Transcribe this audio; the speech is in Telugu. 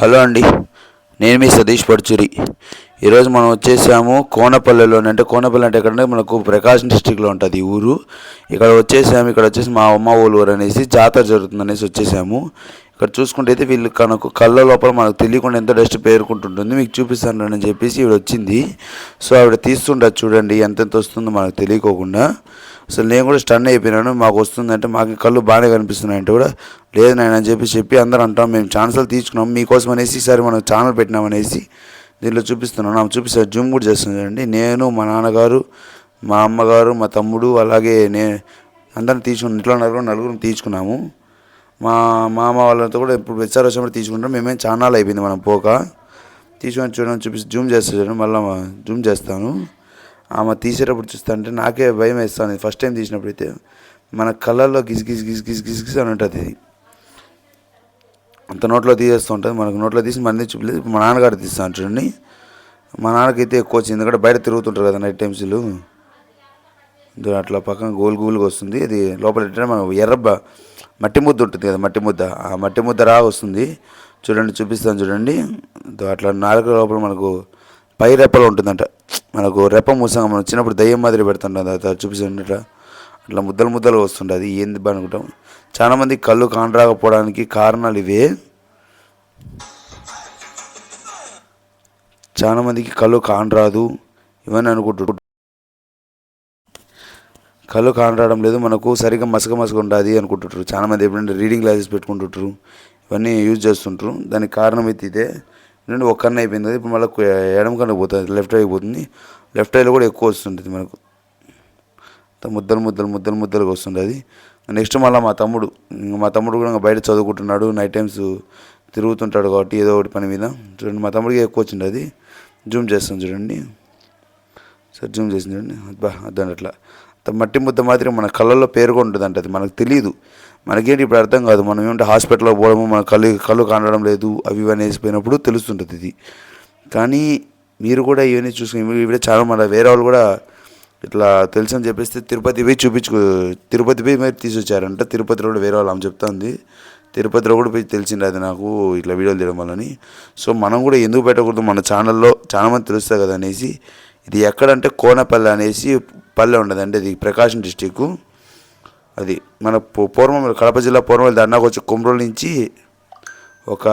హలో అండి. నేను మీ సతీష్ పడుచూరి. ఈరోజు మనం వచ్చేసాము కోనపల్లెలో అంటే కోనపల్లి అంటే ఎక్కడంటే మనకు ప్రకాశం డిస్టిక్లో ఉంటుంది ఈ ఊరు. ఇక్కడ వచ్చేసాము ఇక్కడ వచ్చేసి మా అమ్మ ఊరు ఊరు అనేసి జాతర జరుగుతుంది అనేసి వచ్చేసాము. ఇక్కడ చూసుకుంటే అయితే వీళ్ళు కనుక కళ్ళ లోపల మనకు తెలియకుండా ఎంత డస్ట్ పేరుకుంటుంటుంది. మీకు చూపిస్తాను అని చెప్పేసి ఈవిడ వచ్చింది. సో ఆవిడ తీస్తుండదు చూడండి ఎంతెంత వస్తుందో మనకు తెలియకోకుండా. అసలు నేను కూడా స్టన్ అయిపోయినాను. మాకు వస్తుందంటే మాకు కళ్ళు బాగానే కనిపిస్తున్నాయంటే కూడా. లేదు నాయన అని చెప్పి చెప్పి అందరూ అంటాం మేము ఛానల్స్ తీసుకున్నాం. మీకోసం అనేసి ఈసారి మనం ఛానల్ పెట్టినామనేసి దీనిలో చూపిస్తున్నాను నాకు చూపిస్తారు జూమ్ కూడా చేస్తున్నాను చూడండి. నేను మా నాన్నగారు మా అమ్మగారు మా తమ్ముడు అలాగే నే అందరం తీసుకున్నాం. ఇంట్లో నలుగురు నలుగురు తీసుకున్నాము. మా మామ వాళ్ళతో కూడా ఇప్పుడు వచ్చారు వచ్చినప్పుడు తీసుకుంటాం. మేమేం చానాలు అయిపోయింది మనం పోక. తీసుకొని చూడండి చూపిస్తే జూమ్ చేస్తా చూడండి మళ్ళీ జూమ్ చేస్తాను. ఆమె తీసేటప్పుడు చూస్తా అంటే నాకే భయం వేస్తాను ఫస్ట్ టైం తీసినప్పుడు అయితే మన కళ్ళల్లో గిజ్ గిస్ గిస్ గిస్ గిస్ గిస్ అని ఉంటుంది. ఇది అంత నోట్లో తీసేస్తూ ఉంటుంది. మనకు నోట్లో తీసి మంది చూపలేదు. ఇప్పుడు మా నాన్నగారు తీస్తాను చూడండి. మా నాన్నకైతే ఎక్కువ వచ్చింది. ఎందుకంటే బయట తిరుగుతుంటారు కదా నైట్ టైమ్స్లు అట్లా పక్కన గోల్ గోల్గా వస్తుంది. అది లోపల మనం ఎర్ర బ- మట్టి ముద్ద ఉంటుంది కదా మట్టి ముద్ద. ఆ మట్టి ముద్ద రా వస్తుంది. చూడండి చూపిస్తాను చూడండి. అట్లా నాలుక లోపల మనకు పై రెప్పలు ఉంటుందంట. మనకు రెప్ప మూసంగా మనం చిన్నప్పుడు దయ్యం మాదిరి పెడుతుంటాం అది చూపిస్తుంది అట్లా ముద్దలు ముద్దలు వస్తుంటుంది ఏంది అనుకుంటాం. చాలామంది కళ్ళు కానరాకపోవడానికి కారణాలు ఇవే. చాలామందికి కళ్ళు కానరాదు. ఇవన్నీ అనుకుంటుంటారు కళ్ళు కానరాడం లేదు మనకు సరిగ్గా మసక మసక ఉండాలి అనుకుంటుంటారు. చాలా మంది ఎప్పుడంటే రీడింగ్ గ్లాసెస్ పెట్టుకుంటుంటారు. ఇవన్నీ యూజ్ చేస్తుంటారు. దానికి కారణం అయితే ఇదే. ఎందుకంటే ఒక కన్ను అయిపోయింది. కదా ఇప్పుడు మళ్ళీ ఎడమ కన్ను పోతుంది. లెఫ్ట్ ఐ పోతుంది. లెఫ్ట్ ఐలో కూడా ఎక్కువ వస్తుంటుంది మనకు. ముద్దలు ముద్దలు ముద్దలు ముద్దలుగా వస్తుంటుంది నెక్స్ట్ మళ్ళీ మా తమ్ముడు మా తమ్ముడు కూడా ఇంకా బయట చదువుకుంటున్నాడు. నైట్ టైమ్స్ తిరుగుతుంటాడు కాబట్టి ఏదో ఒకటి పని మీద. చూడండి మా తమ్ముడికి ఎక్కువ వచ్చింది అది జూమ్ చేస్తాను చూడండి. సార్ జూమ్ చేసింది చూడండి. బా అర్థం అట్లా. మట్టి ముద్ద మాదిరి మన కళ్ళల్లో పేరుకుంటుందంట అది. మనకు తెలియదు మనకేంటి ఇప్పుడు అర్థం కాదు. మనం ఏమంటే హాస్పిటల్లో పోవడము మన కళ్ళు కళ్ళు కానడం లేదు అవి ఇవి అనేసి పోయినప్పుడు తెలుస్తుంటుంది ఇది. కానీ మీరు కూడా ఇవన్నీ చూసుకుని ఇవి చాలా మన వేరే వాళ్ళు కూడా ఇట్లా తెలుసు అని చెప్పేస్తే తిరుపతి పోయి చూపించుకో తిరుపతి పోయి మీరు తీసుకొచ్చారంట. తిరుపతిలో కూడా వేరే వాళ్ళు ఆమె చెప్తుంది. తిరుపతిలో కూడా పోయి తెలిసింది అది నాకు ఇట్లా వీడియోలు తీయడం వల్లని. సో మనం కూడా ఎందుకు పెట్టకూడదు? మన ఛానల్లో చాలామంది తెలుస్తుంది కదా అనేసి. ఇది ఎక్కడంటే కోనపల్లి అనేసి పల్లె ఉండదు. అంటే ఇది ప్రకాశం డిస్టిక్ అది మన పూ- పూర్వం కడప జిల్లా పూర్వం దండాకు వచ్చి కుమ్రోల్ నుంచి ఒక